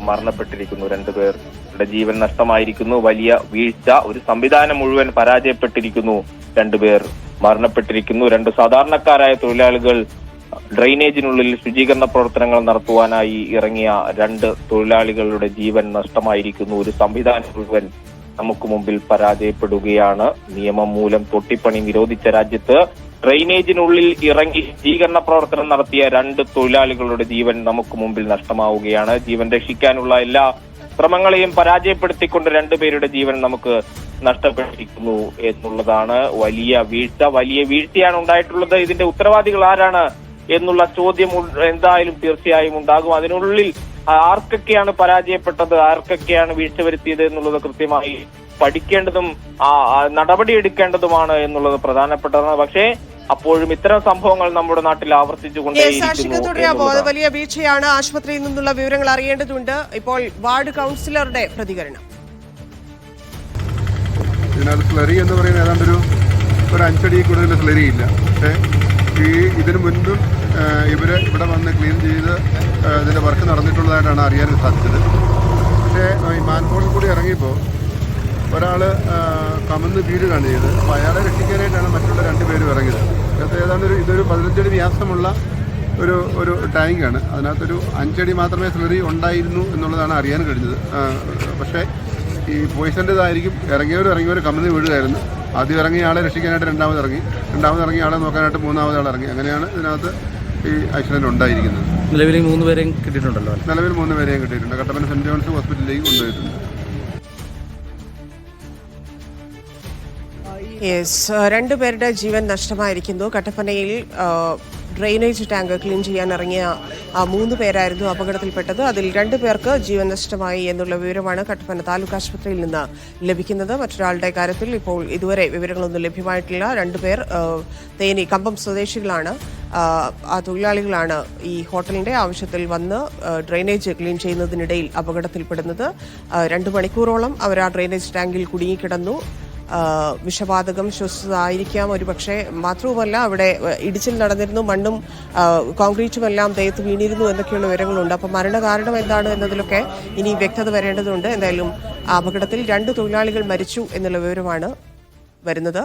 മരണപ്പെട്ടിരിക്കുന്നു രണ്ടുപേരുടെ ജീവൻ നഷ്ടമായിരിക്കുന്നു. വലിയ വീഴ്ച. ഒരു സംവിധാനം മുഴുവൻ പരാജയപ്പെട്ടിരിക്കുന്നു രണ്ടുപേർ മരണപ്പെട്ടിരിക്കുന്നു. രണ്ട് സാധാരണക്കാരായ തൊഴിലാളികൾ ഡ്രെയിനേജിനുള്ളിൽ ശുചീകരണ പ്രവർത്തനങ്ങൾ നടത്തുവാനായി ഇറങ്ങിയ രണ്ട് തൊഴിലാളികളുടെ ജീവൻ നഷ്ടമായിരിക്കുന്നു. ഒരു സംവിധാനം മുഴുവൻ നമുക്ക് മുമ്പിൽ പരാജയപ്പെടുകയാണ്. നിയമം മൂലം തൊട്ടിപ്പണി നിരോധിച്ച രാജ്യത്ത് ഡ്രെയിനേജിനുള്ളിൽ ഇറങ്ങി ശുചീകരണ പ്രവർത്തനം നടത്തിയ രണ്ട് തൊഴിലാളികളുടെ ജീവൻ നമുക്ക് മുമ്പിൽ നഷ്ടമാവുകയാണ്. ജീവൻ രക്ഷിക്കാനുള്ള എല്ലാ ശ്രമങ്ങളെയും പരാജയപ്പെടുത്തിക്കൊണ്ട് രണ്ടുപേരുടെ ജീവൻ നമുക്ക് നഷ്ടപ്പെട്ടിരിക്കുന്നു എന്നുള്ളതാണ് വലിയ വീഴ്ച. വലിയ വീഴ്ചയാണ് ഉണ്ടായിട്ടുള്ളത്. ഇതിന്റെ ഉത്തരവാദികൾ ആരാണ് എന്നുള്ള ചോദ്യം എന്തായാലും തീർച്ചയായും ഉണ്ടാകും. അതിനുള്ളിൽ ആർക്കൊക്കെയാണ് പരാജയപ്പെട്ടത് ആർക്കൊക്കെയാണ് വീഴ്ച വരുത്തിയത് എന്നുള്ളത് കൃത്യമായി പഠിക്കേണ്ടതും നടപടിയെടുക്കേണ്ടതുമാണ് എന്നുള്ളത് പ്രധാനപ്പെട്ടതാണ്. പക്ഷേ അപ്പോഴും ഇത്തരം സംഭവങ്ങൾ നമ്മുടെ നാട്ടിൽ ആവർത്തിച്ചുകൊണ്ട്. വലിയ വീഴ്ചയാണ് ആശുപത്രിയിൽ നിന്നുള്ള വിവരങ്ങൾ അറിയേണ്ടതുണ്ട്. ഇപ്പോൾ വാർഡ് കൗൺസിലറുടെ പ്രതികരണം. സ്ലറി എന്ന് പറയുന്നത് ഏതാണ്ട് ഒരു ഒരു അഞ്ചടി കൂടുതൽ സ്ലറി ഇല്ല. പക്ഷേ ഈ ഇതിനു മുൻപും ഇവർ ഇവർ ഇവിടെ വന്ന് ക്ലീൻ ചെയ്ത് ഇതിന്റെ ഇതിന്റെ വർക്ക് നടന്നിട്ടുള്ളതായിട്ടാണ് അറിയാൻ സാധിച്ചത്. പക്ഷേ ഈ മാൻഹോളിൽ കൂടി ഇറങ്ങിയപ്പോൾ ഒരാൾ കമന്ന് വീഴുകയാണ് ചെയ്തത് അപ്പോൾ അയാളെ രക്ഷിക്കാനായിട്ടാണ് മറ്റുള്ള രണ്ട് പേരും ഇറങ്ങിയത് അതിനകത്ത് ഏതാണ്ട് ഒരു ഇതൊരു പതിനഞ്ചടി വ്യാസമുള്ള ഒരു ഒരു ടാങ്കാണ് അതിനകത്തൊരു അഞ്ചടി മാത്രമേ സ്ലറി ഉണ്ടായിരുന്നു എന്നുള്ളതാണ് അറിയാൻ കഴിഞ്ഞത്. പക്ഷേ ഈ പോയിസന്റെതായിരിക്കും. ഇറങ്ങിയവരും ഇറങ്ങിയവരും കമ്പനി വീഴുകയായിരുന്നു. ആദ്യം ഇറങ്ങിയ ആളെ രക്ഷിക്കാനായിട്ട് രണ്ടാമത് ഇറങ്ങി. രണ്ടാമത് ഇറങ്ങിയ ആളെ നോക്കാനായിട്ട് മൂന്നാമത് ആൾ ഇറങ്ങി. അങ്ങനെയാണ് ഇതിനകത്ത് ഈ ആക്സിഡന്റ് ഉണ്ടായിരിക്കുന്നത്. നിലവിൽ മൂന്ന് പേരെയും കിട്ടിയിട്ടുണ്ടല്ലോ. നിലവിൽ മൂന്ന് പേരെയും കിട്ടിയിട്ടുണ്ട്. കട്ടപ്പന സെന്റ് ജോൺസ് ഹോസ്പിറ്റലിലേക്ക് കൊണ്ടുപോയിട്ടുണ്ട്. യെസ് രണ്ടുപേരുടെ ജീവൻ നഷ്ടമായിരിക്കുന്നു. കട്ടപ്പനയിൽ ഡ്രെയിനേജ് ടാങ്ക് ക്ലീൻ ചെയ്യാൻ ഇറങ്ങിയ മൂന്ന് പേരായിരുന്നു അപകടത്തിൽപ്പെട്ടത്. അതിൽ രണ്ടു പേർക്ക് ജീവൻ നഷ്ടമായി എന്നുള്ള വിവരമാണ് കട്ടപ്പന താലൂക്ക് ആശുപത്രിയിൽ നിന്ന് ലഭിക്കുന്നത്. മറ്റൊരാളുടെ കാര്യത്തിൽ ഇപ്പോൾ ഇതുവരെ വിവരങ്ങളൊന്നും ലഭ്യമായിട്ടില്ല. രണ്ടുപേർ പേർ തേനി കമ്പം സ്വദേശികളാണ്. ആ, തൊഴിലാളികളാണ് ഈ ഹോട്ടലിന്റെ ആവശ്യത്തിൽ വന്ന് ഡ്രെയിനേജ് ക്ലീൻ ചെയ്യുന്നതിനിടയിൽ അപകടത്തിൽപ്പെടുന്നത്. രണ്ടു മണിക്കൂറോളം അവർ ആ ഡ്രെയിനേജ് ടാങ്കിൽ കുടുങ്ങിക്കിടന്നു. വിഷവാതകം ശ്വസിച്ചതായിരിക്കാം ഒരു പക്ഷേ. മാത്രവുമല്ല അവിടെ ഇടിച്ചിൽ നടന്നിരുന്നു മണ്ണും കോൺക്രീറ്റും എല്ലാം ദേഹത്ത് വീണിരുന്നു എന്നൊക്കെയുള്ള വിവരങ്ങളുണ്ട്. അപ്പോൾ മരണകാരണം എന്താണ് എന്നതിലൊക്കെ ഇനി വ്യക്തത വരേണ്ടതുണ്ട്. എന്തായാലും അപകടത്തിൽ രണ്ട് തൊഴിലാളികൾ മരിച്ചു എന്നുള്ള വിവരമാണ് വരുന്നത്.